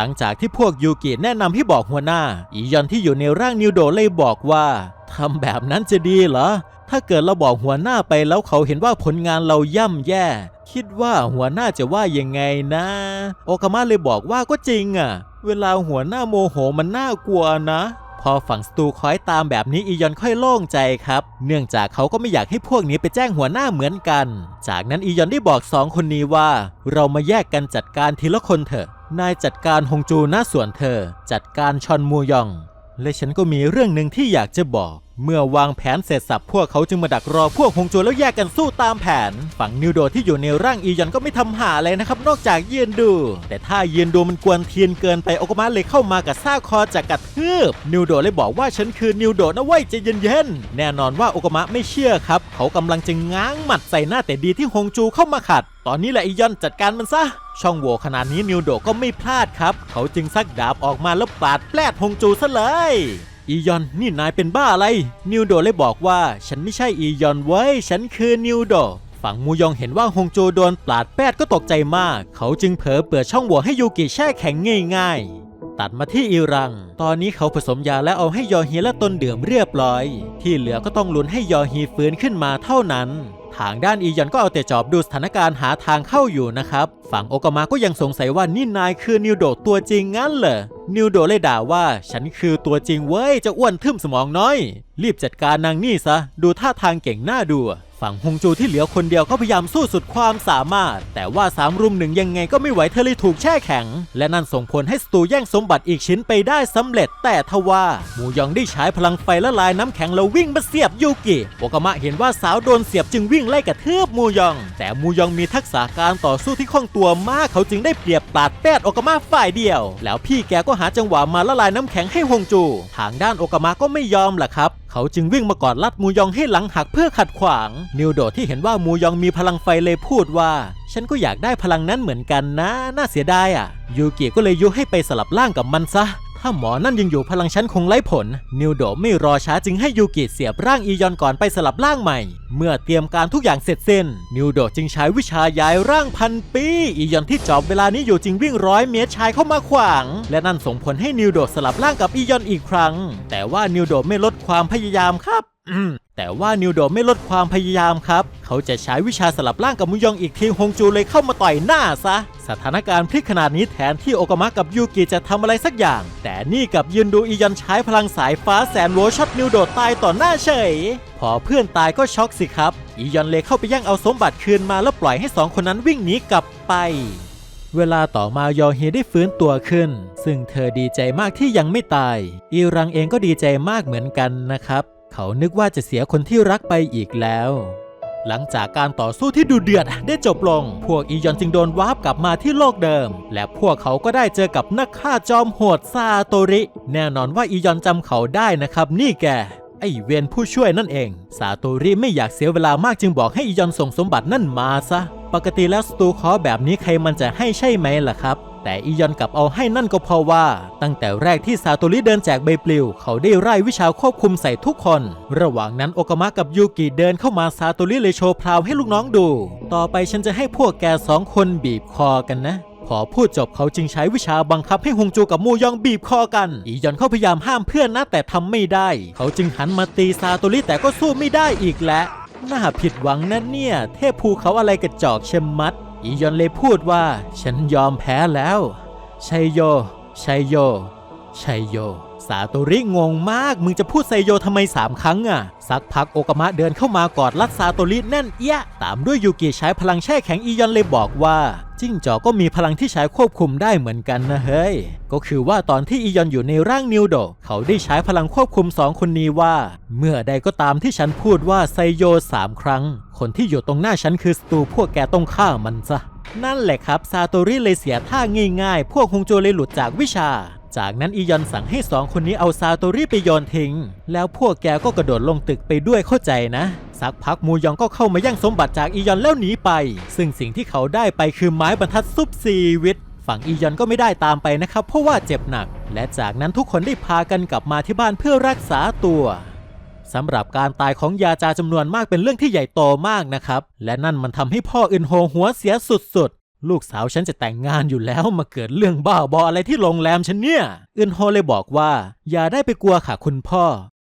หลังจากที่พวกยูกิแนะนำให้บอกหัวหน้า อียอนที่อยู่ในร่างนิวโดเลยบอกว่าทำแบบนั้นจะดีเหรอ ถ้าเกิดเราบอกหัวหน้าไปแล้วเขาเห็นว่าผลงานเราย่ำแย่ คิดว่าหัวหน้าจะว่ายังไงนะ โอกามาเลยบอกว่าก็จริงอะ เวลาหัวหน้าโมโหมันน่ากลัวนะ พอฝั่งสตูคอยตามแบบนี้อียอนค่อยโล่งใจครับ เนื่องจากเขาก็ไม่อยากให้พวกนี้ไปแจ้งหัวหน้าเหมือนกัน จากนั้นอียอนได้บอกสองคนนี้ว่า เรามาแยกกันจัดการทีละคนเถอะ นายจัดการฮงจูหน้าส่วนเธอ จัดการชอนมูยอง และฉันก็มีเรื่องหนึ่งที่อยากจะบอก เมื่อวางแผนเสร็จสับพวกเขาจึงมาดักรอพวกฮงจูแล้วแยกกันสู้ตามแผน ฝั่งนิวโดที่อยู่ในร่างอียอนก็ไม่ทำหาอะไรนะครับ นอกจากเยืนดู แต่ถ้าเยืนดูมันกวนเทียนเกินไปโอกมะเลยเข้ามากับซ่าคอจากกระทืบนิวโดเลยบอกว่าฉันคือนิวโดนะเว้ยใจเย็นๆแน่นอนว่าโอกมะไม่เชื่อครับ เขากำลังจะง้างหมัดใส่หน้าแต่ดีที่ฮงจูเข้ามาขัด ตอนนี้แหละอียอนจัดการมันซะช่องโหว่ขนาดนี้นิวโดก็ไม่พลาดครับ เขาจึงซักดาบออกมาแล้วปาดแปลดฮงจูซะเลย อียอนนี่นายเป็นบ้าอะไร นิวโดเลยบอกว่า ฉันไม่ใช่อียอนเว้ฉันคือนิวโดฝั่งมูยองเห็นว่าฮงโจโดนปาดแปดก็ตกใจมาก เขาจึงเผลอเปิดช่องโหว่ให้ยูกิแช่แข็งง่ายๆ ตัดมาที่อีรัง ตอนนี้เขาผสมยาแล้วเอาให้ยอฮีและตนเดื่มเรียบร้อย ที่เหลือก็ต้องลุ้นให้ยอฮีฟื้นขึ้นมาเท่านั้นทางด้านอียอนก็เอาแต่จอบดูสถานการณ์หาทางเข้าอยู่นะครับ ฝั่งโอกามาก็ยังสงสัยว่านี่นายคือนิวโดตัวจริงงั้นเหรอ นิวโดเลยด่าว่า ฉันคือตัวจริงเว้ยเจะอ้วนทึมสมองน้อย รีบจัดการนางนี่ซะ ดูท่าทางเก่งหน้าดู ฝั่งฮงจูที่เหลือคนเดียวก็พยายามสู้สุดความสามารถ แต่ว่าสามรุมหนึ่งยังไงก็ไม่ไหวเธอเลยถูกแช่แข็ง และนั่นส่งผลให้สตูแย่งสมบัติอีกชิ้นไปได้สำเร็จ แต่ทว่าหมูยองได้ใช้พลังไฟละลายน้ำแข็งแล้ววิ่งมาเสียบยูกิโอกามะเห็นว่าสาวโดนเสียบจึงวิ่งไล่กระเทือบมูยอง แต่มูยองมีทักษะการต่อสู้ที่คล่องตัวมากเขาจึงได้เปรียบปาดแปดโอกามะฝ่ายเดียว แล้วพี่แกก็หาจังหวะมาละลายน้ำแข็งให้ฮงจู ทางด้านโอกามะก็ไม่ยอมล่ะครับเขาจึงวิ่งมากอดลัดมูยองให้หลังหักเพื่อขัดขวาง นิวโดที่เห็นว่ามูยองมีพลังไฟเลยพูดว่า ฉันก็อยากได้พลังนั้นเหมือนกันนะ น่าเสียดายอะ ยูกิก็เลยยุให้ไปสลับร่างกับมันซะ ถ้าหมอนั่นยังอยู่พลังฉันคงไร้ผล นิวโดไม่รอช้าจึงให้ยูกิเสียบร่างอียอนก่อนไปสลับร่างใหม่ เมื่อเตรียมการทุกอย่างเสร็จสิ้น นิวโดจึงใช้วิชาย้ายร่างพันปี อียอนที่จอบเวลานี้อยู่จึงวิ่งร้อยเมตรชายเข้ามาขวาง และนั่นส่งผลให้นิวโดสลับร่างกับอียอนอีกครั้ง แต่ว่านิวโดไม่ลดความพยายามครับ แต่ว่านิวโดไม่ลดความพยายามครับ เขาจะใช้วิชาสลับร่างกับมุยองอีกทีฮงจูเลยเข้ามาต่อยหน้าซะ สถานการณ์พลิกขนาดนี้แทนที่โอกามะกับยูกิจะทำอะไรสักอย่าง แต่นี่กับยืนดูอียอนใช้พลังสายฟ้าแสนโวช็อตนิวโดตายต่อหน้าเฉย พอเพื่อนตายก็ช็อกสิครับ อียอนเลยเข้าไปแย่งเอาสมบัติคืนมาแล้วปล่อยให้สองคนนั้นวิ่งหนีกลับไปเวลาต่อมายอเฮได้ฟื้นตัวขึ้น ซึ่งเธอดีใจมากที่ยังไม่ตาย อีรังเองก็ดีใจมากเหมือนกันนะครับ เขานึกว่าจะเสียคนที่รักไปอีกแล้ว หลังจากการต่อสู้ที่ดูเดือดได้จบลง พวกอียอนจึงโดนวาร์ปกลับมาที่โลกเดิม และพวกเขาก็ได้เจอกับนักฆ่าจอมโหดซาโตริ แน่นอนว่าอียอนจำเขาได้นะครับ นี่แกไอเวนผู้ช่วยนั่นเอง ซาโตริไม่อยากเสียเวลามากจึงบอกให้อียอนส่งสมบัตินั่นมาซะ ปกติแล้วสตูคอแบบนี้ใครมันจะให้ใช่ไหมล่ะครับ แต่อียอนกลับเอาให้นั่นก็เพราะว่า ตั้งแต่แรกที่ซาโตริเดินแจกใบปลิว เขาได้ไล่วิชาควบคุมใส่ทุกคน ระหว่างนั้นโอกามะกับยูกิเดินเข้ามาซาโตริเลยโชว์พราวให้ลูกน้องดู ต่อไปฉันจะให้พวกแกสองคนบีบคอกันนะพอพูดจบเขาจึงใช้วิชาบังคับให้ฮงจูกับมูยองบีบคอกัน อียอนเขาพยายามห้ามเพื่อนนะแต่ทำไม่ได้ เขาจึงหันมาตีซาโตริแต่ก็สู้ไม่ได้อีกแล้วน่าผิดหวังนะเนี่ย เทพภูเขาอะไรกระจอกเชมมัด อียอนเลยพูดว่า ฉันยอมแพ้แล้วชัยโยชัยโยชัยโยซาโตริงงมาก มึงจะพูดไซโยทำไมสามครั้งอะ สักพักโอกามะเดินเข้ามากอดรัดซาโตริแน่นเอี้ยตามด้วยยูกิใช้พลังแช่แข็งอียอนเลยบอกว่า จิ้งจอกก็มีพลังที่ใช้ควบคุมได้เหมือนกันนะเฮ้ย ก็คือว่าตอนที่อียอนอยู่ในร่างนิวโด เขาได้ใช้พลังควบคุมสองคนนี้ว่า เมื่อใดก็ตามที่ฉันพูดว่าไซโยสามครั้ง คนที่อยู่ตรงหน้าฉันคือสตูพวกแกต้องฆ่ามันซะ นั่นแหละครับซาโตริเลยเสียท่าง่ายๆ พวกฮงโจเลยหลุดจากวิชา จากนั้นอียอนสั่งให้สองคนนี้เอาซาโตริไปโยนทิ้ง แล้วพวกแกก็กระโดดลงตึกไปด้วยเข้าใจนะ สักพักมูยองก็เข้ามาแย่งสมบัติจากอียอนแล้วหนีไป ซึ่งสิ่งที่เขาได้ไปคือไม้บรรทัดซุปซีวิตฝั่งอียอนก็ไม่ได้ตามไปนะครับ เพราะว่าเจ็บหนัก และจากนั้นทุกคนได้พากันกลับมาที่บ้านเพื่อรักษาตัวสำหรับการตายของยาจาจำนวนมากเป็นเรื่องที่ใหญ่โตมากนะครับ และนั่นมันทำให้พ่ออึนโฮหัวเสียสุด ลูกสาวฉันจะแต่งงานอยู่แล้วมาเกิดเรื่องบ้าบออะไรที่โรงแรมฉันเนี่ย อึนโฮเลยบอกว่า อย่าได้ไปกลัวค่ะคุณพ่อ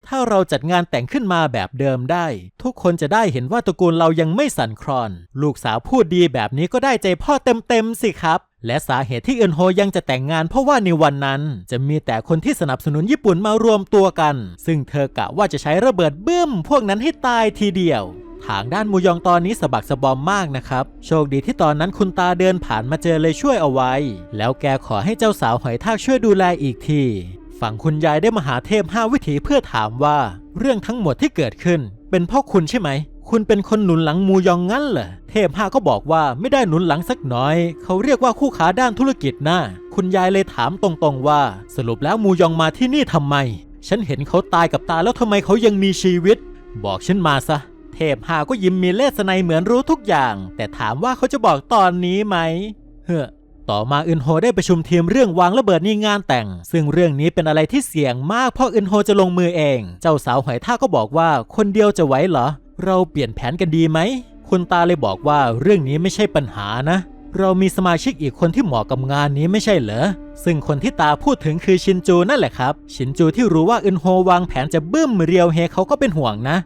ถ้าเราจัดงานแต่งขึ้นมาแบบเดิมได้ ทุกคนจะได้เห็นว่าตระกูลเรายังไม่สั่นคลอน ลูกสาวพูดดีแบบนี้ก็ได้ใจพ่อเต็มๆสิครับ และสาเหตุที่เอึนโฮยังจะแต่งงานเพราะว่าในวันนั้น จะมีแต่คนที่สนับสนุนญี่ปุ่นมารวมตัวกัน ซึ่งเธอกะว่าจะใช้ระเบิดบึ้ม พวกนั้นให้ตายทีเดียว ทางด้านมูยองตอนนี้สะบักสะบอมมากนะครับ โชคดีที่ตอนนั้นคุณตาเดินผ่านมาเจอเลยช่วยเอาไว้ แล้วแกขอให้เจ้าสาวหอยทากช่วยดูแลอีกทีฝั่งคุณยายได้มาหาเทพห้าวิถีเพื่อถามว่า เรื่องทั้งหมดที่เกิดขึ้น เป็นพ่อคุณใช่ไหม คุณเป็นคนหนุนหลังมูยองงั้นเหรอเทพห้าก็บอกว่าไม่ได้หนุนหลังสักน่อย เขาเรียกว่าคู่ขาด้านธุรกิจนะคุณยายเลยถามตรงๆว่า สรุปแล้วมูยองมาที่นี่ทำไม ฉันเห็นเขาตายกับตาแล้วทำไมเขายังมีชีวิต บอกฉันมาซะเทพหาก็ยิ้มมีเลสไนเหมือนรู้ทุกอย่าง แต่ถามว่าเขาจะบอกตอนนี้ไหมเฮ้อต่อมาอึนโฮได้ประชุมทีมเรื่องวางระเบิดในงานแต่ง ซึ่งเรื่องนี้เป็นอะไรที่เสี่ยงมากเพราะอึนโฮจะลงมือเอง เจ้าสาวหอยทากก็บอกว่าคนเดียวจะไหวเหรอ เราเปลี่ยนแผนกันดีไหมคุณตาเลยบอกว่าเรื่องนี้ไม่ใช่ปัญหานะ เรามีสมาชิกอีกคนที่เหมาะกับงานนี้ไม่ใช่เหรอ ซึ่งคนที่ตาพูดถึงคือชินจูนั่นแหละครับ ชินจูที่รู้ว่าอึนโฮวางแผนจะบึ้มเรียวเฮเขาก็เป็นห่วงนะ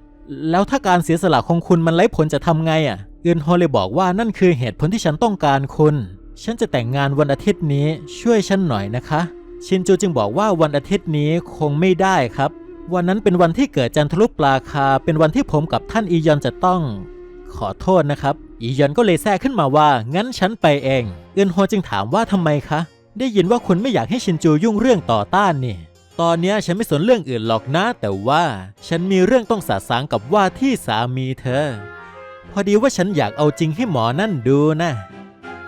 แล้วถ้าการเสียสละของคุณมันไร้ผลจะทำไงอะเอึนโฮเลยบอกว่านั่นคือเหตุผลที่ฉันต้องการคุณ ฉันจะแต่งงานวันอาทิตย์นี้ช่วยฉันหน่อยนะคะ ชินจูจึงบอกว่าวันอาทิตย์นี้คงไม่ได้ครับ วันนั้นเป็นวันที่เกิดจันทรุปราคา เป็นวันที่ผมกับท่านอียอนจะต้อง ขอโทษนะครับ อียอนก็เลยแทรกขึ้นมาว่า งั้นฉันไปเอง เอือนโฮจึงถามว่าทำไมคะ ได้ยินว่าคุณไม่อยากให้ชินจูยุ่งเรื่องต่อต้านนี่ ตอนนี้ฉันไม่สนเรื่องอื่นหรอกนะ แต่ว่าฉันมีเรื่องต้องสาสางกับว่าที่สามีเธอ พอดีว่าฉันอยากเอาจริงให้หมอนั่นดูนะ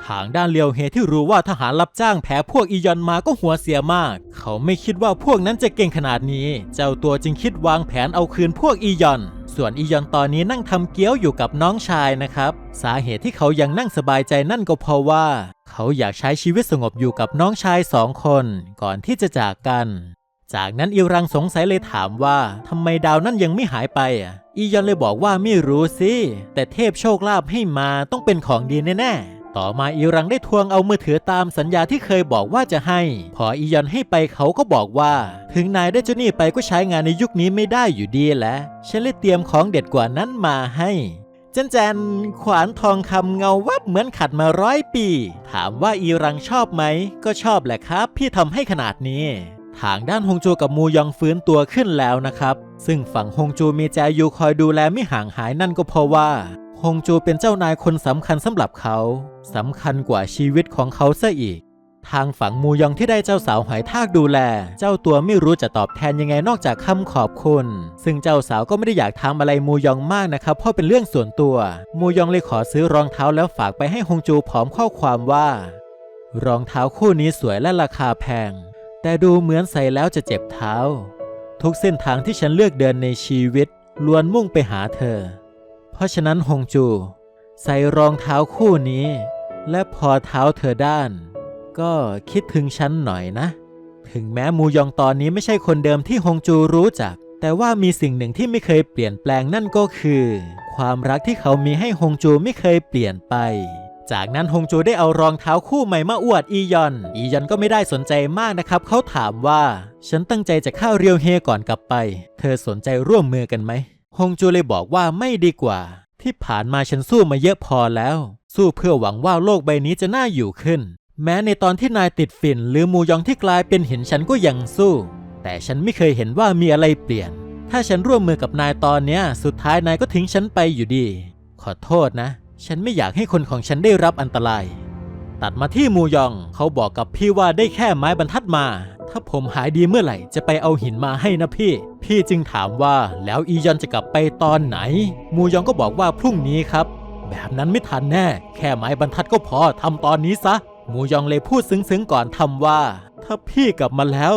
ทางด้านเลียวเฮที่รู้ว่าทหารรับจ้างแพ้พวกอียอนมาก็หัวเสียมาก เขาไม่คิดว่าพวกนั้นจะเก่งขนาดนี้ เจ้าตัวจึงคิดวางแผนเอาคืนพวกอียอน ส่วนอียอนตอนนี้นั่งทำเกี๊ยวอยู่กับน้องชายนะครับ สาเหตุที่เขายังนั่งสบายใจนั่นก็เพราะว่า เขาอยากใช้ชีวิตสงบอยู่กับน้องชายสองคน ก่อนที่จะจากกัน จากนั้นอิรังสงสัยเลยถามว่าทำไมดาวนั่นยังไม่หายไปอะ อียอนเลยบอกว่าไม่รู้สิ แต่เทพโชคลาภให้มาต้องเป็นของดีแน่ๆ ต่อมาอีรังได้ทวงเอามือถือตามสัญญาที่เคยบอกว่าจะให้ พออียอนให้ไปเขาก็บอกว่า ถึงนายได้เจ้าหนี่ไปก็ใช้งานในยุคนี้ไม่ได้อยู่ดีแหละฉันเลยเตรียมของเด็ดกว่านั้นมาให้เจนแจนขวานทองคำเงาวับเหมือนขัดมาร้อยปี ถามว่าอีรังชอบไหม ก็ชอบแหละครับ พี่ทำให้ขนาดนี้ ทางด้านฮงจูกับมูยองฟื้นตัวขึ้นแล้วนะครับ ซึ่งฝั่งฮงจูมีแจยูคอยดูแลไม่ห่างหายนั่นก็เพราะว่าฮงจูเป็นเจ้านายคนสำคัญสำหรับเขาสำคัญกว่าชีวิตของเขาซะอีก ทางฝั่งมูยองที่ได้เจ้าสาวหอยทากดูแล เจ้าตัวไม่รู้จะตอบแทนยังไงนอกจากคำขอบคุณ ซึ่งเจ้าสาวก็ไม่ได้อยากทำอะไรมูยองมากนะครับ เพราะเป็นเรื่องส่วนตัว มูยองเลยขอซื้อรองเท้าแล้วฝากไปให้ฮงจูพร้อมข้อความว่า รองเท้าคู่นี้สวยและราคาแพง แต่ดูเหมือนใส่แล้วจะเจ็บเท้า ทุกเส้นทางที่ฉันเลือกเดินในชีวิตล้วนมุ่งไปหาเธอ เพราะฉะนั้นฮงจู ใส่รองเท้าคู่นี้ และพอเท้าเธอด้าน ก็คิดถึงฉันหน่อยนะ ถึงแม้มูยองตอนนี้ไม่ใช่คนเดิมที่ฮงจูรู้จัก แต่ว่ามีสิ่งหนึ่งที่ไม่เคยเปลี่ยนแปลงนั่นก็คือ ความรักที่เขามีให้ฮงจูไม่เคยเปลี่ยนไป จากนั้นฮงจูได้เอารองเท้าคู่ใหม่มาอวดอียอน อียอนก็ไม่ได้สนใจมากนะครับ เขาถามว่า ฉันตั้งใจจะเข้าเรียวเฮก่อนกลับไป เธอสนใจร่วมมือกันไหมฮงจูเลยบอกว่าไม่ดีกว่า ที่ผ่านมาฉันสู้มาเยอะพอแล้ว สู้เพื่อหวังว่าโลกใบนี้จะน่าอยู่ขึ้น แม้ในตอนที่นายติดฝิ่น หรือมูยองที่กลายเป็นหินฉันก็ยังสู้ แต่ฉันไม่เคยเห็นว่ามีอะไรเปลี่ยน ถ้าฉันร่วมมือกับนายตอนเนี้ย สุดท้ายนายก็ทิ้งฉันไปอยู่ดี ขอโทษนะ ฉันไม่อยากให้คนของฉันได้รับอันตราย ตัดมาที่มูยอง เขาบอกกับพี่ว่าได้แค่ไม้บรรทัดมา ถ้าผมหายดีเมื่อไหร่จะไปเอาหินมาให้นะพี่ พี่จึงถามว่าแล้วอียอนจะกลับไปตอนไหน มูยองก็บอกว่าพรุ่งนี้ครับ แบบนั้นไม่ทันแน่ แค่ไม้บรรทัดก็พอทำตอนนี้ซะ มูยองเลยพูดซึ้งๆก่อนทำว่า ถ้าพี่กลับมาแล้ว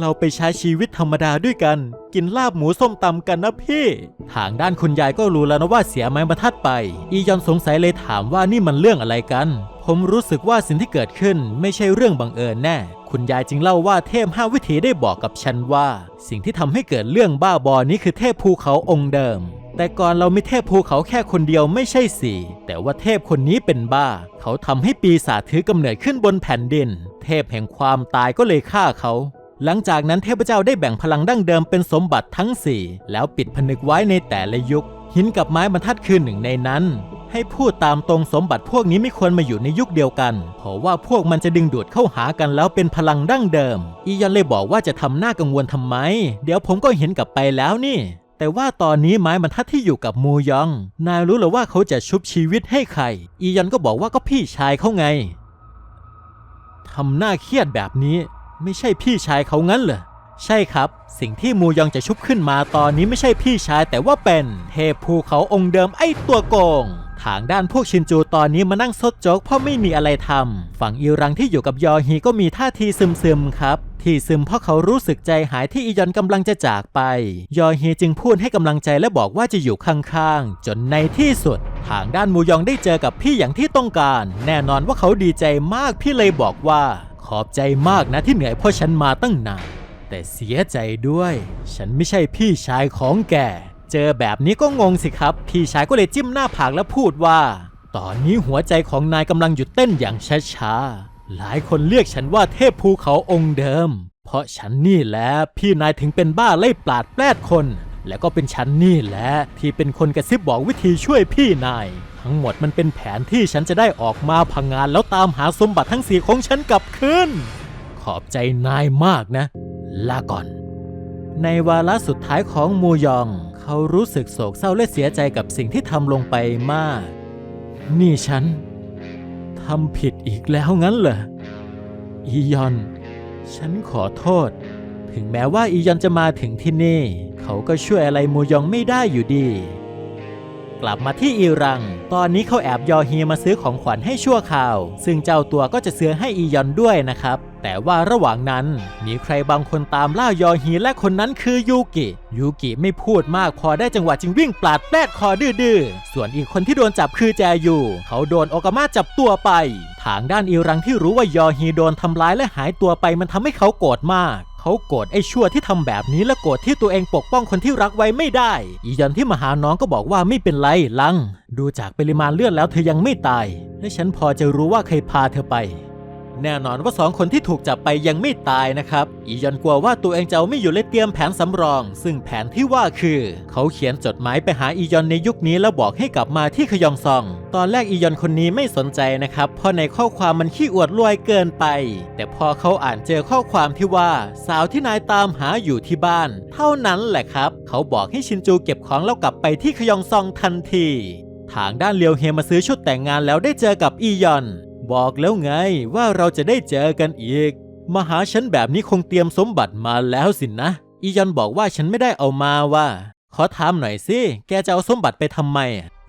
เราไปใช้ชีวิตธรรมดาด้วยกัน กินลาบหมูส้มตำกันนะพี่ ทางด้านคุณยายก็รู้แล้วนะว่าเสียไม้บรรทัดไป อียอนสงสัยเลยถามว่านี่มันเรื่องอะไรกัน ผมรู้สึกว่าสิ่งที่เกิดขึ้นไม่ใช่เรื่องบังเอิญแน่ คุณยายจึงเล่าว่าเทพห้าวิถีได้บอกกับฉันว่า สิ่งที่ทำให้เกิดเรื่องบ้าบอนี้คือเทพภูเขาองค์เดิมแต่ก่อนเราไม่เทพภูเขาแค่คนเดียวไม่ใช่สิแต่ว่าเทพคนนี้เป็นบ้า เขาทำให้ปีศาจถือกำเนิดขึ้นบนแผ่นดิน เทพแห่งความตายก็เลยฆ่าเขา หลังจากนั้นเทพเจ้าได้แบ่งพลังดั้งเดิมเป็นสมบัติทั้งสี่แล้วปิดผนึกไว้ในแต่ละยุค หินกับไม้บรรทัดคือหนึ่งในนั้น ให้พูดตามตรงสมบัติพวกนี้ไม่ควรมาอยู่ในยุคเดียวกัน เพราะว่าพวกมันจะดึงดูดเข้าหากันแล้วเป็นพลังดั้งเดิม อียอนเลยบอกว่าจะทำหน้ากังวลทำไม เดี๋ยวผมก็เห็นกลับไปแล้วนี่ แต่ว่าตอนนี้ไม้บรรทัดที่อยู่กับมูยอง นายรู้หรือว่าเขาจะชุบชีวิตให้ใคร อียอนก็บอกว่าก็พี่ชายเขาไงทำหน้าเครียดแบบนี้ ไม่ใช่พี่ชายเขางั้นเหรอใช่ครับ สิ่งที่มูยองจะชุบขึ้นมาตอนนี้ไม่ใช่พี่ชายแต่ว่าเป็นเทพภูเขาองค์เดิมไอ้ตัวโกง ทางด้านพวกชินจูตอนนี้มานั่งซดโจ๊กเพราะไม่มีอะไรทำฝั่งอีรังที่อยู่กับยอฮีก็มีท่าทีซึมๆครับที่ซึมเพราะเขารู้สึกใจหายที่อียอนกำลังจะจากไป ยอฮีจึงพูดให้กำลังใจและบอกว่าจะอยู่ข้างๆ จนในที่สุด ทางด้านมูยองได้เจอกับพี่อย่างที่ต้องการ แน่นอนว่าเขาดีใจมากพี่เลยบอกว่า ขอบใจมากนะที่เหนื่อยเพราะฉันมาตั้งนาน แต่เสียใจด้วย ฉันไม่ใช่พี่ชายของแก เจอแบบนี้ก็งงสิครับ พี่ชายก็เลยจิ้มหน้าผากและพูดว่า ตอนนี้หัวใจของนายกำลังหยุดเต้นอย่างช้าๆ หลายคนเรียกฉันว่าเทพภูเขาองค์เดิม เพราะฉันนี่แหละพี่นายถึงเป็นบ้าไล่ปราดแปลดคน และก็เป็นฉันนี่แหละที่เป็นคนกระซิบบอกวิธีช่วยพี่นาย ทั้งหมดมันเป็นแผนที่ฉันจะได้ออกมาพังงานแล้วตามหาสมบัติทั้งสี่ของฉันกลับคืนขอบใจนายมากนะ ลาก่อน ในวาระสุดท้ายของมูยอง เขารู้สึกโศกเศร้าและเสียใจกับสิ่งที่ทำลงไปมาก นี่ฉันทำผิดอีกแล้วงั้นเหรอ อียอน ฉันขอโทษ ถึงแม้ว่าอียอนจะมาถึงที่นี่ เขาก็ช่วยอะไรมูยองไม่ได้อยู่ดี กลับมาที่อิรัง ตอนนี้เขาแอบยอเฮีมาซื้อของขวัญให้ชั่วคราว ซึ่งเจ้าตัวก็จะซื้อให้อียอนด้วยนะครับแต่ว่าระหว่างนั้นมีใครบางคนตามล่ายอฮีและคนนั้นคือยูกิยูกิไม่พูดมากพอได้จังหวะจึงวิ่งปลาดแปลดคอดื้อๆส่วนอีกคนที่โดนจับคือแจยูเขาโดนโอกามาจับตัวไป ทางด้านอีรังที่รู้ว่ายอฮีโดนทำร้ายและหายตัวไปมันทำให้เขาโกรธมาก เขาโกรธไอ้ชั่วที่ทำแบบนี้และโกรธที่ตัวเองปกป้องคนที่รักไว้ไม่ได้ อียอนที่มาหาน้องก็บอกว่าไม่เป็นไรลัง ดูจากปริมาณเลือดแล้วเธอยังไม่ตาย และฉันพอจะรู้ว่าใครพาเธอไป แน่นอนว่าสองคนที่ถูกจับไปยังไม่ตายนะครับ อียอนกลัวว่าตัวเองจะเอาไม่อยู่เลยเตรียมแผนสำรอง ซึ่งแผนที่ว่าคือ เขาเขียนจดหมายไปหาอียอนในยุคนี้แล้วบอกให้กลับมาที่ขยองซอง ตอนแรกอียอนคนนี้ไม่สนใจนะครับเพราะในข้อความมันขี้อวดรวยเกินไป แต่พอเขาอ่านเจอข้อความที่ว่า สาวที่นายตามหาอยู่ที่บ้าน เท่านั้นแหละครับ เขาบอกให้ชินจูเก็บของแล้วกลับไปที่ขยองซองทันทีทางด้านเลียวเฮมาซื้อชุดแต่งงานแล้วได้เจอกับอียอน บอกแล้วไงว่าเราจะได้เจอกันอีก มาหาฉันแบบนี้คงเตรียมสมบัติมาแล้วสินนะ อียอนบอกว่าฉันไม่ได้เอามาว่า ขอถามหน่อยสิ แกจะเอาสมบัติไปทำไม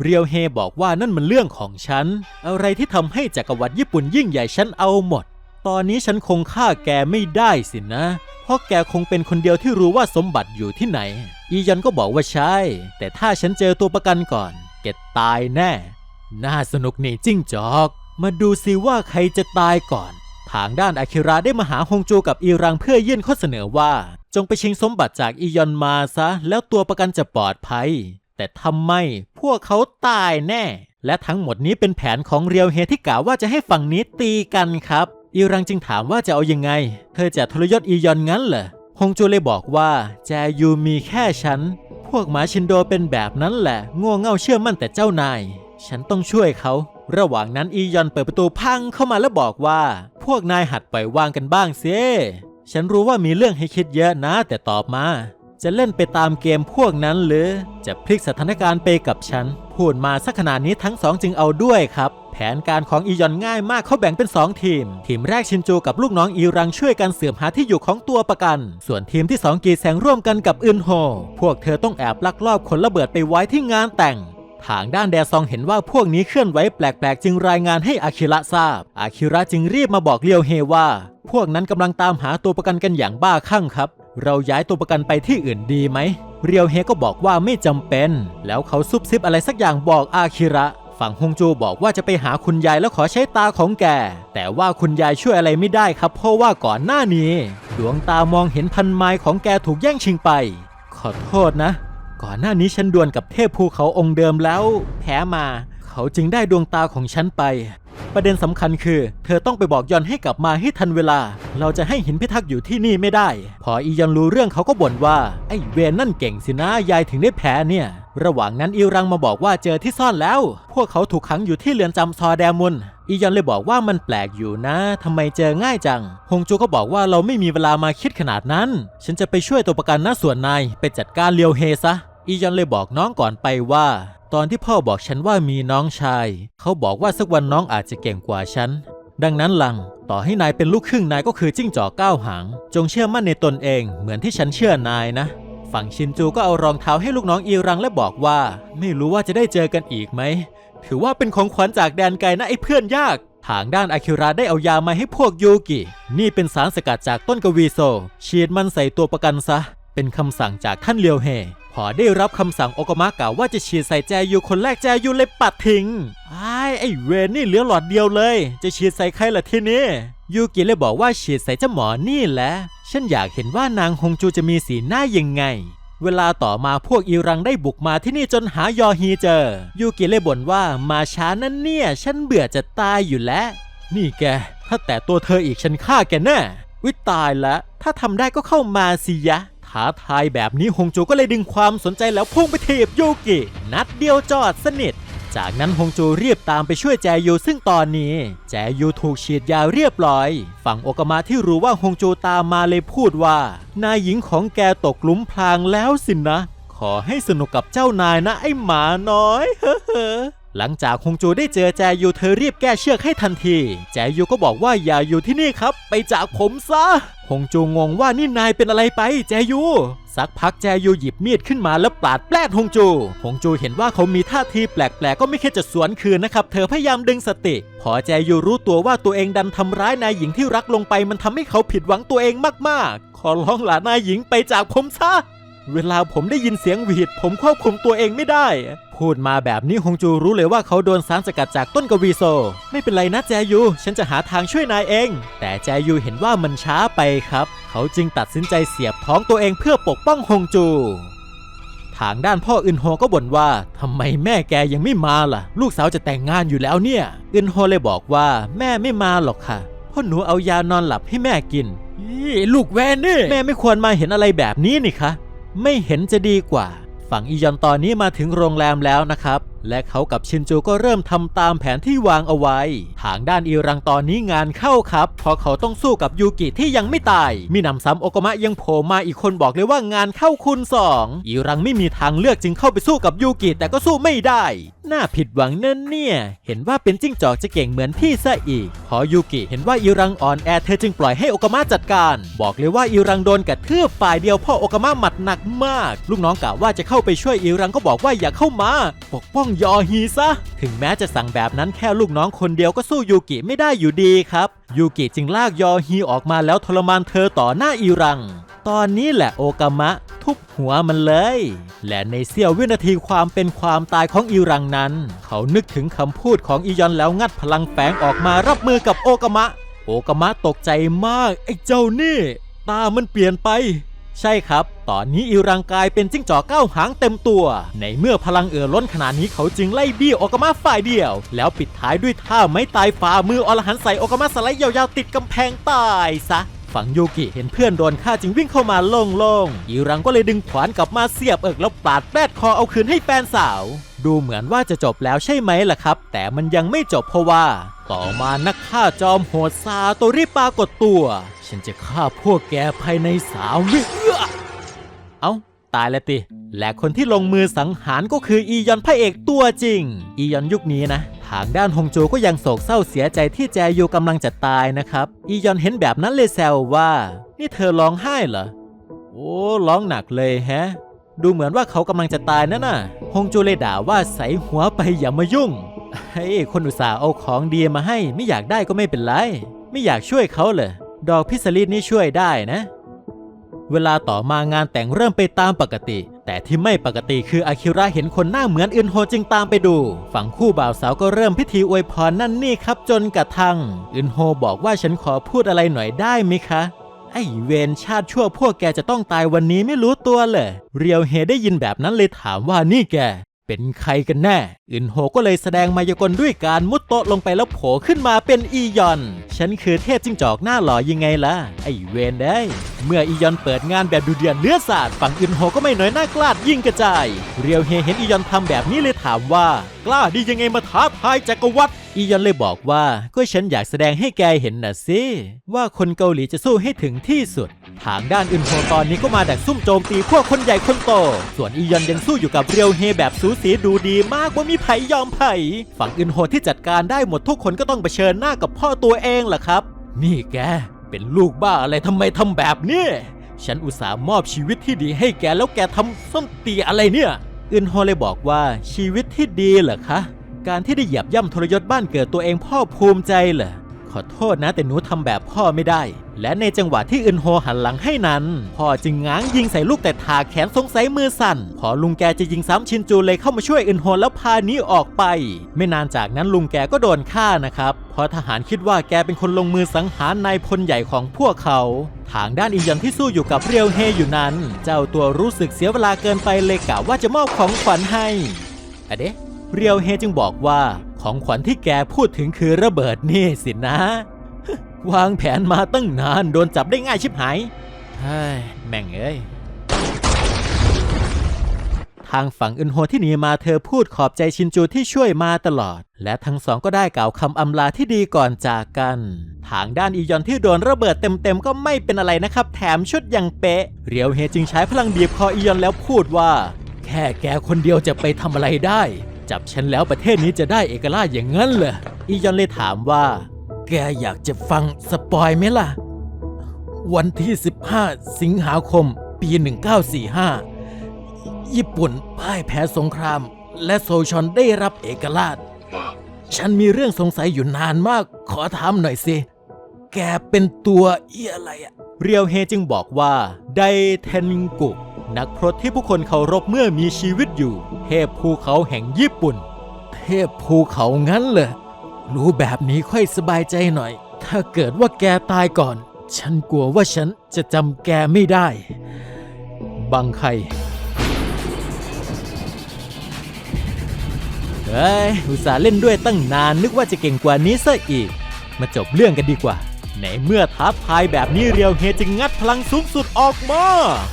เรียวเฮบอกว่านั่นมันเรื่องของฉัน อะไรที่ทำให้จักรวรรดิญี่ปุ่นยิ่งใหญ่ฉันเอาหมด ตอนนี้ฉันคงฆ่าแกไม่ได้สินะ เพราะแกคงเป็นคนเดียวที่รู้ว่าสมบัติอยู่ที่ไหน อียอนก็บอกว่าใช่ แต่ถ้าฉันเจอตัวประกันก่อนแกตายแน่ น่าสนุกนี่จิ้งจอก มาดูซิว่าใครจะตายก่อน ทางด้านอาคิระได้มาหาฮงจูกับอีรังเพื่อยื่นข้อเสนอว่า จงไปชิงสมบัติจากอียอนมาซะ แล้วตัวประกันจะปลอดภัย แต่ทำไมพวกเขาตายแน่ และทั้งหมดนี้เป็นแผนของเรียวเฮที่กล่าวว่าจะให้ฝั่งนี้ตีกันครับ อีรังจึงถามว่าจะเอายังไง เธอจะทรยศอียอนงั้นเหรอฮงจูเลยบอกว่าแจยูมีแค่ฉันพวกหมาชินโดเป็นแบบนั้นแหละ ง่วงเง่าเชื่อมั่นแต่เจ้านาย ฉันต้องช่วยเขา ระหว่างนั้นอียอนเปิดประตูพังเข้ามาแล้วบอกว่า พวกนายหัดปล่อยวางกันบ้างเสิฉันรู้ว่ามีเรื่องให้คิดเยอะนะ แต่ตอบมา จะเล่นไปตามเกมพวกนั้นหรือ จะพลิกสถานการณ์ไปกับฉัน พูดมาสักขนาดนี้ทั้งสองจึงเอาด้วยครับ แผนการของอียอนง่ายมากเขาแบ่งเป็น 2 ทีม ทีมแรกชินจูกับลูกน้องอีรังช่วยกันเสืบหาที่อยู่ของตัวประกัน ส่วนทีมที่ 2 กีแสงร่วมกันกับอึนโฮ พวกเธอต้องแอบลักลอบขนระเบิดไปไว้ที่งานแต่ง ทางด้านแดซองเห็นว่าพวกนี้เคลื่อนไหวแปลกๆ จึงรายงานให้อาคิระทราบ อาคิระจึงรีบมาบอกเลียวเฮว่า พวกนั้นกำลังตามหาตัวประกันกันอย่างบ้าคลั่งครับ เราย้ายตัวประกันไปที่อื่นดีไหม เรียวเฮก็บอกว่าไม่จำเป็น แล้วเขาซุบซิบอะไรสักอย่างบอกอาคิระฝั่งฮงจูบอกว่าจะไปหาคุณยายแล้วขอใช้ตาของแก แต่ว่าคุณยายช่วยอะไรไม่ได้ครับ เพราะว่าก่อนหน้านี้ ดวงตามองเห็นพันไม้ของแกถูกแย่งชิงไป ขอโทษนะ ก่อนหน้านี้ฉันดวลกับเทพภูเขาองค์เดิมแล้วแพ้มา เขาจึงได้ดวงตาของฉันไป ประเด็นสำคัญคือ เธอต้องไปบอกยอนให้กลับมาให้ทันเวลา เราจะให้หินพิทักษ์อยู่ที่นี่ไม่ได้ พออียอนรู้เรื่องเขาก็บ่นว่า ไอ้เวนนั่นเก่งสินะยายถึงได้แพ้เนี่ย ระหว่างนั้นอีรังมาบอกว่าเจอที่ซ่อนแล้ว พวกเขาถูกขังอยู่ที่เรือนจำซอแดมุน อียอนเลยบอกว่ามันแปลกอยู่นะทำไมเจอง่ายจัง ฮงจูก็บอกว่าเราไม่มีเวลามาคิดขนาดนั้น ฉันจะไปช่วยตัวประกันหน้าส่วนนายไปจัดการเลียวเฮซะ อียอนเลยบอกน้องก่อนไปว่า ตอนที่พ่อบอกฉันว่ามีน้องชาย เขาบอกว่าสักวันน้องอาจจะเก่งกว่าฉัน ดังนั้นลัง ต่อให้นายเป็นลูกครึ่งนายก็คือจิ้งจอกก้าวหาง จงเชื่อมั่นในตนเอง เหมือนที่ฉันเชื่อนายนะฝั่งชินจูก็เอารองเท้าให้ลูกน้องอีรังและบอกว่า ไม่รู้ว่าจะได้เจอกันอีกไหม ถือว่าเป็นของขวัญจากแดนไกลนะไอ้เพื่อนยาก ทางด้านอาคิระได้เอายามาให้พวกยูกิ นี่เป็นสารสกัดจากต้นกวีโซ ฉีดมันใส่ตัวประกันซะ เป็นคำสั่งจากท่านเลียวเฮพอได้รับคำสั่งโอกามะกล่าวว่าจะฉีดใส่แจยูคนแรกแจยูเลยปัดทิ้งไอ้ไอ้เวนนี่เหลือหลอดเดียวเลย จะฉีดใส่ใครล่ะทีนี้ยูกิเลยบอกว่าฉีดใส่เจ้าหมอนี่แหละ ฉันอยากเห็นว่านางฮงจูจะมีสีหน้ายังไง เวลาต่อมาพวกอีรังได้บุกมาที่นี่จนหายอฮีเจอ ยูกิเลยบ่นว่ามาช้านั่นเนี่ย ฉันเบื่อจะตายอยู่แล้ว นี่แก ถ้าแต่ตัวเธออีกฉันฆ่าแกแน่วิตายละ ถ้าทำได้ก็เข้ามาสิยะท้าทายแบบนี้ฮงจูก็เลยดึงความสนใจแล้วพุ่งไปถีบยูกิ นัดเดียวจอดสนิท จากนั้นฮงจูรีบตามไปช่วยแจยูซึ่งตอนนี้ แจยูถูกฉีดยาเรียบร้อย ฝั่งโอกามาที่รู้ว่าฮงจูตามมาเลยพูดว่า นายหญิงของแกตกหลุมพรางแล้วสินนะ ขอให้สนุกกับเจ้านายนะไอ้หมาน้อย เฮ้อ หลังจากฮงจูได้เจอแจยูเธอรีบแก้เชือกให้ทันที แจยูก็บอกว่าอย่าอยู่ที่นี่ครับ ไปจากผมซะฮงจูงงว่านี่นายเป็นอะไรไปแจยู สักพักแจยูหยิบมีดขึ้นมาแล้วปาดแปลดฮงจูฮงจูเห็นว่าเขามีท่าทีแปลกๆ ก็ไม่คิดจะสวนคืนนะครับ เธอพยายามดึงสติ พอแจยูรู้ตัวว่าตัวเองดันทำร้ายนายหญิงที่รักลงไป มันทำให้เขาผิดหวังตัวเองมากๆ ขอร้องหลานายหญิงไปจากผมซะ เวลาผมได้ยินเสียงหวีดผมควบคุมตัวเองไม่ได้ พูดมาแบบนี้ฮงจูรู้เลยว่าเขาโดนสารสกัดจากต้นกวีโซ ไม่เป็นไรนะแจยู ฉันจะหาทางช่วยนายเอง แต่แจยูเห็นว่ามันช้าไปครับ เขาจึงตัดสินใจเสียบท้องตัวเองเพื่อปกป้องฮงจู ทางด้านพ่ออึนโฮก็บ่นว่าทำไมแม่แกยังไม่มาล่ะ ลูกสาวจะแต่งงานอยู่แล้วเนี่ย อึนโฮเลยบอกว่าแม่ไม่มาหรอกค่ะเพ่อหนูเอายานอนหลับให้แม่กินอี้ลูกแวนนี่แม่ไม่ควรมาเห็นอะไรแบบนี้นี่คะไม่เห็นจะดีกว่า ฝั่งอียอนตอนนี้มาถึงโรงแรมแล้วนะครับ และเขากับชินจูก็เริ่มทำตามแผนที่วางเอาไว้ ทางด้านอิรังตอนนี้งานเข้าครับ เพราะเขาต้องสู้กับยูกิที่ยังไม่ตาย มีนำซ้ำโอกามะยังโผล่มาอีกคนบอกเลยว่างานเข้าคุณสองอีรังไม่มีทางเลือกจึงเข้าไปสู้กับยูกิแต่ก็สู้ไม่ได้ น่าผิดหวังเนั่นเนี่ย เห็นว่าเป็นจิ้งจอกจะเก่งเหมือนพี่ซะอีก พอยูกิเห็นว่าอิรังอ่อนแอเธอจึงปล่อยให้โอกามะจัดการ บอกเลยว่าอิรังโดนกระทืบฝ่ายเดียวพ่อโอกามะหมัดหนักมาก ลูกน้องกะว่าจะเข้าไปช่วยอิรังก็บอกว่าอย่าเข้ามา ปกป้องยอฮีซะ ถึงแม้จะสั่งแบบนั้นแค่ลูกน้องคนเดียวก็สู้ยูกิไม่ได้อยู่ดีครับยูกิจึงลากยอฮีออกมาแล้วทรมานเธอต่อหน้าอีรัง ตอนนี้แหละโอกามะทุบหัวมันเลย และในเสี้ยววินาทีความเป็นความตายของอีรังนั้น เขานึกถึงคำพูดของอียอนแล้วงัดพลังแฝงออกมารับมือกับโอกามะ โอกามะตกใจมากไอ้เจ้านี่ ตามันเปลี่ยนไป ใช่ครับ ตอนนี้อีรังกลายเป็นจิ้งจอกเก้าหางเต็มตัว ในเมื่อพลังเอ่อล้นขนาดนี้เขาจึงไล่บี้โอกามาฝ่ายเดียว แล้วปิดท้ายด้วยท่าไม้ตายฝ่ามืออรหันใส่โอกามาสไลด์ยาวๆติดกำแพงตายซะ ฝั่งยูกิเห็นเพื่อนโดนฆ่าจึงวิ่งเข้ามาโล่งๆอีรังก็เลยดึงขวานกลับมาเสียบเอิกแล้วปาดแปดคอเอาคืนให้แฟนสาว ดูเหมือนว่าจะจบแล้วใช่ไหมล่ะครับ แต่มันยังไม่จบเพราะว่า ต่อมานักฆ่าจอมโหดซาโตริปรากฏตัว ฉันจะฆ่าพวกแกภายในสามวิเอื้อเอ้าตายแล้วติ และคนที่ลงมือสังหารก็คืออียอนพระเอกตัวจริง อียอนยุคนี้นะ ทางด้านฮงจูก็ยังโศกเศร้าเสียใจที่แจยูกำลังจะตายนะครับ อียอนเห็นแบบนั้นเลยแซวว่า นี่เธอร้องไห้เหรอ โอ้ร้องหนักเลยแฮะ ดูเหมือนว่าเขากำลังจะตายนั่นน่ะฮงจูเลยด่าว่าใส่หัวไปอย่ามายุ่งเฮ้ยคนอุตส่าห์เอาของดีมาให้ ไม่อยากได้ก็ไม่เป็นไร ไม่อยากช่วยเขาเลยดอกพิสลิดนี่ช่วยได้นะ เวลาต่อมางานแต่งเริ่มไปตามปกติ แต่ที่ไม่ปกติคืออาคิระเห็นคนหน้าเหมือนอึนโฮจึงตามไปดู ฝั่งคู่บ่าวสาวก็เริ่มพิธีอวยพรนั่นนี่ครับจนกระทั่งอึนโฮบอกว่าฉันขอพูดอะไรหน่อยได้ไหมคะไอ้เวนชาติชั่วพวกแกจะต้องตายวันนี้ไม่รู้ตัวเลย เรียวเฮได้ยินแบบนั้นเลยถามว่านี่แก เป็นใครกันแน่ อึนโฮก็เลยแสดงมายากลด้วยการมุดโต๊ะลงไปแล้วโผล่ขึ้นมาเป็นอียอน ฉันคือเทพจิ้งจอกหน้าหล่อยังไงล่ะ ไอเวนได้ เมื่ออียอนเปิดงานแบบดูเดือดเนื้อสาด ฝั่งอึนโฮก็ไม่น้อยหน้ากล้าดยิ่งกระจาย เรียวเฮเห็นอียอนทำแบบนี้เลยถามว่า กล้าดียังไงมาท้าทายจักรวรรดิ อียอนเลยบอกว่าก็ฉันอยากแสดงให้แกเห็นน่ะสิว่าคนเกาหลีจะสู้ให้ถึงที่สุด ทางด้านอึนโฮตอนนี้ก็มาดักซุ่มโจมตีพวกคนใหญ่คนโต ส่วนอียอนยังสู้อยู่กับเรียวเฮแบบสูสีดูดีมากว่ามีไผยอมไผฝั่งอึนโฮที่จัดการได้หมดทุกคนก็ต้องเผชิญหน้ากับพ่อตัวเองล่ะครับ นี่แก เป็นลูกบ้าอะไรทำไมทำแบบนี้ฉันอุตส่าห์มอบชีวิตที่ดีให้แกแล้วแกทำส้นตีอะไรเนี่ยอึนโฮเลยบอกว่าชีวิตที่ดีเหรอคะ การที่ได้เหยียบย่ำทรยศบ้านเกิดตัวเองพ่อภูมิใจเหรอ ขอโทษนะแต่หนูทำแบบพ่อไม่ได้ และในจังหวะที่อึนโฮหันหลังให้นั้น พ่อจึงง้างยิงใส่ลูกแต่ถาแขนสงสัยมือสั่น พอลุงแกจะยิงซ้ำชินจูเลยเข้ามาช่วยอึนโฮแล้วพาหนี้ออกไป ไม่นานจากนั้นลุงแกก็โดนฆ่านะครับ เพราะทหารคิดว่าแกเป็นคนลงมือสังหารนายพลใหญ่ของพวกเขาทางด้านอียอนที่สู้อยู่กับเรียวเฮอยู่นั้น เจ้าตัวรู้สึกเสียเวลาเกินไปเลยกะว่าจะมอบของขวัญให้อะเดะเรียวเฮจึงบอกว่า ของขวัญที่แกพูดถึงคือระเบิดนี่สินะ วางแผนมาตั้งนานโดนจับได้ง่ายชิบหายเฮ้ยแม่งเอ้ยทางฝั่งอึนโฮที่หนีมาเธอพูดขอบใจชินจูที่ช่วยมาตลอด และทั้งสองก็ได้กล่าวคำอำลาที่ดีก่อนจากกัน ทางด้านอียอนที่โดนระเบิดเต็มๆ ก็ไม่เป็นอะไรนะครับ แถมชุดยังเป๊ะ เรียวเฮจึงใช้พลังบีบคออียอนแล้วพูดว่า แค่แกคนเดียวจะไปทำอะไรได้ จับฉันแล้วประเทศนี้จะได้เอกราชอย่างนั้นเหรออียอนเลยถามว่า แกอยากจะฟังสปอยไหมล่ะ วันที่ 15 สิงหาคม ปี 1945 ญี่ปุ่นพ่ายแพ้สงคราม และโซชอนได้รับเอกราช ฉันมีเรื่องสงสัยอยู่นานมากขอถามหน่อยสิ แกเป็นตัวเอียอะไรอะเรียวเฮจึงบอกว่าไดเทนกุ นักพรตที่ผู้คนเคารพเมื่อมีชีวิตอยู่ เทพภูเขาแห่งญี่ปุ่น เทพภูเขางั้นเหรอรู้แบบนี้ค่อยสบายใจหน่อย ถ้าเกิดว่าแกตายก่อน ฉันกลัวว่าฉันจะจำแกไม่ได้ บังไคเฮ้ยอุตส่าห์เล่นด้วยตั้งนานนึกว่าจะเก่งกว่านี้ซะอีก มาจบเรื่องกันดีกว่า ในเมื่อท้าทายแบบนี้เรียวเฮจึงงัดพลังสูงสุดออกมา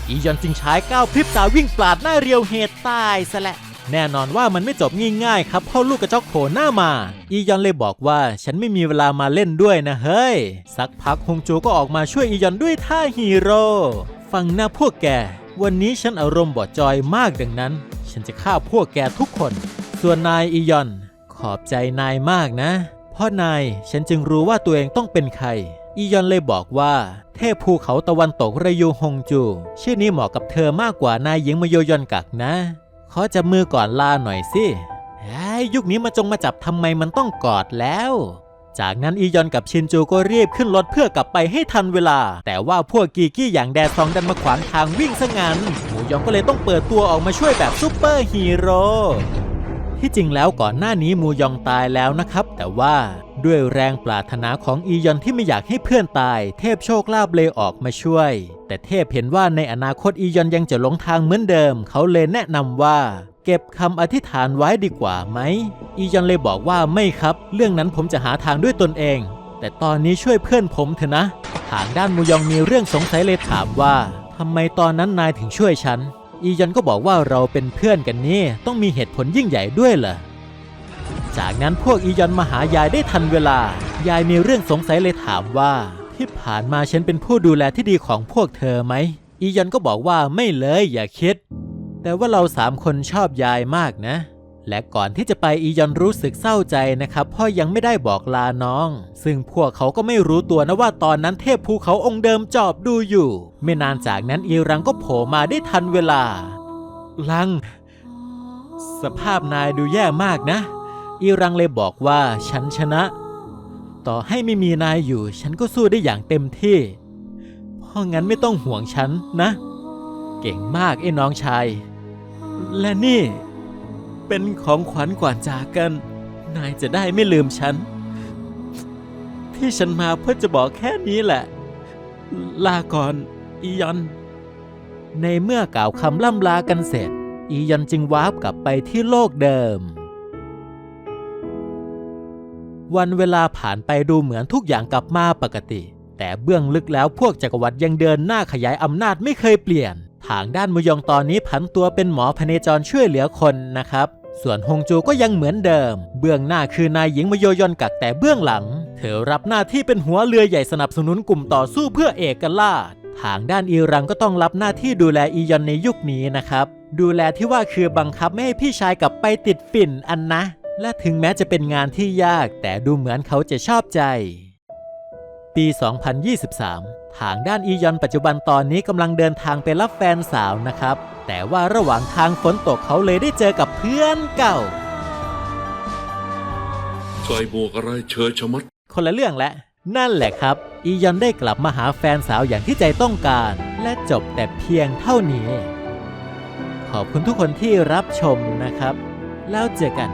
อียอนจึงใช้ก้าวพริบตาวิ่งปลาดหน้าเรียวเฮตายซะและแน่นอนว่ามันไม่จบง่ายๆครับเพราะลูกกระจอกโผล่หน้ามา อียอนเลยบอกว่าฉันไม่มีเวลามาเล่นด้วยนะเฮ้ย สักพักฮงจูก็ออกมาช่วยอียอนด้วยท่าฮีโร่ฟังนะพวกแก วันนี้ฉันอารมณ์บอดจอยมากดังนั้น ฉันจะฆ่าพวกแกทุกคน ส่วนนายอียอน ขอบใจนายมากนะ พราะนายฉันจึงรู้ว่าตัวเองต้องเป็นใคร อียอนเลยบอกว่า เทพภูเขาตะวันตกระยูฮงจู ชื่อนี้เหมาะกับเธอมากกว่านายหญิงมโยยอนกักนะ ขอจับมือก่อนลาหน่อยสิเฮ้ยยุคนี้มาจงมาจับทำไมมันต้องกอดแล้ว จากนั้นอียอนกับชินจูก็รีบขึ้นรถเพื่อกลับไปให้ทันเวลา แต่ว่าพวกกีกี้อย่างแดซองดันมาขวางทางวิ่งซะงั้น หมูยองก็เลยต้องเปิดตัวออกมาช่วยแบบซูเปอร์ฮีโร่ ที่จริงแล้วก่อนหน้านี้มูยองตายแล้วนะครับ แต่ว่าด้วยแรงปรารถนาของอียอนที่ไม่อยากให้เพื่อนตาย เทพโชคลาภเลยออกมาช่วย แต่เทพเห็นว่าในอนาคตอียอนยังจะหลงทางเหมือนเดิม เขาเลยแนะนำว่าเก็บคำอธิษฐานไว้ดีกว่าไหม อียอนเลยบอกว่าไม่ครับ เรื่องนั้นผมจะหาทางด้วยตนเอง แต่ตอนนี้ช่วยเพื่อนผมเถอะนะ ทางด้านมูยองมีเรื่องสงสัยเลยถามว่าทำไมตอนนั้นนายถึงช่วยฉัน อียอนก็บอกว่าเราเป็นเพื่อนกันนี่ต้องมีเหตุผลยิ่งใหญ่ด้วยเหรอจากนั้นพวกอียอนมาหายายได้ทันเวลา ยายมีเรื่องสงสัยเลยถามว่า ที่ผ่านมาฉันเป็นผู้ดูแลที่ดีของพวกเธอไหม อียอนก็บอกว่าไม่เลยอย่าคิด แต่ว่าเราสามคนชอบยายมากนะ และก่อนที่จะไปอียอนรู้สึกเศร้าใจนะครับพ่อยังไม่ได้บอกลาน้อง ซึ่งพวกเขาก็ไม่รู้ตัวนะว่าตอนนั้นเทพภูเขาองค์เดิมจอบดูอยู่ ไม่นานจากนั้นอีรังก็โผล่มาได้ทันเวลา ลัง สภาพนายดูแย่มากนะ อีรังเลยบอกว่าฉันชนะ ต่อให้ไม่มีนายอยู่ ฉันก็สู้ได้อย่างเต็มที่ เพราะงั้นไม่ต้องห่วงฉันนะ เก่งมากไอ้น้องชาย และนี่ เป็นของขวัญก่อนจากกัน นายจะได้ไม่ลืมฉัน ที่ฉันมาเพื่อจะบอกแค่นี้แหละ ลาก่อนอียอน ในเมื่อกล่าวคำล่ำลากันเสร็จ อียอนจึงวาร์ปกลับไปที่โลกเดิม วันเวลาผ่านไปดูเหมือนทุกอย่างกลับมาปกติ แต่เบื้องลึกแล้วพวกจักรวรรดิยังเดินหน้าขยายอำนาจไม่เคยเปลี่ยน ทางด้านมุยองตอนนี้ผันตัวเป็นหมอพเนจรช่วยเหลือคนนะครับ ส่วนฮงจูก็ยังเหมือนเดิม เบื้องหน้าคือนายหญิงมโยยอนกักแต่เบื้องหลัง เธอรับหน้าที่เป็นหัวเรือใหญ่สนับสนุนกลุ่มต่อสู้เพื่อเอกราชทางด้านอิรังก็ต้องรับหน้าที่ดูแลอียอนในยุคนี้นะครับ ดูแลที่ว่าคือบังคับไม่ให้พี่ชายกลับไปติดฝิ่นอันนะ และถึงแม้จะเป็นงานที่ยาก แต่ดูเหมือนเขาจะชอบใจ ปี 2023 ทางด้านอียอนปัจจุบันตอนนี้กำลังเดินทางไปรับแฟนสาวนะครับ แต่ว่าระหว่างทางฝนตกเขาเลยได้เจอกับเพื่อนเก่า ใส่บวกอะไรเชยชะมัด คนละเรื่องแหละ นั่นแหละครับ อียอนได้กลับมาหาแฟนสาวอย่างที่ใจต้องการ และจบแต่เพียงเท่านี้ ขอบคุณทุกคนที่รับชมนะครับ แล้วเจอกัน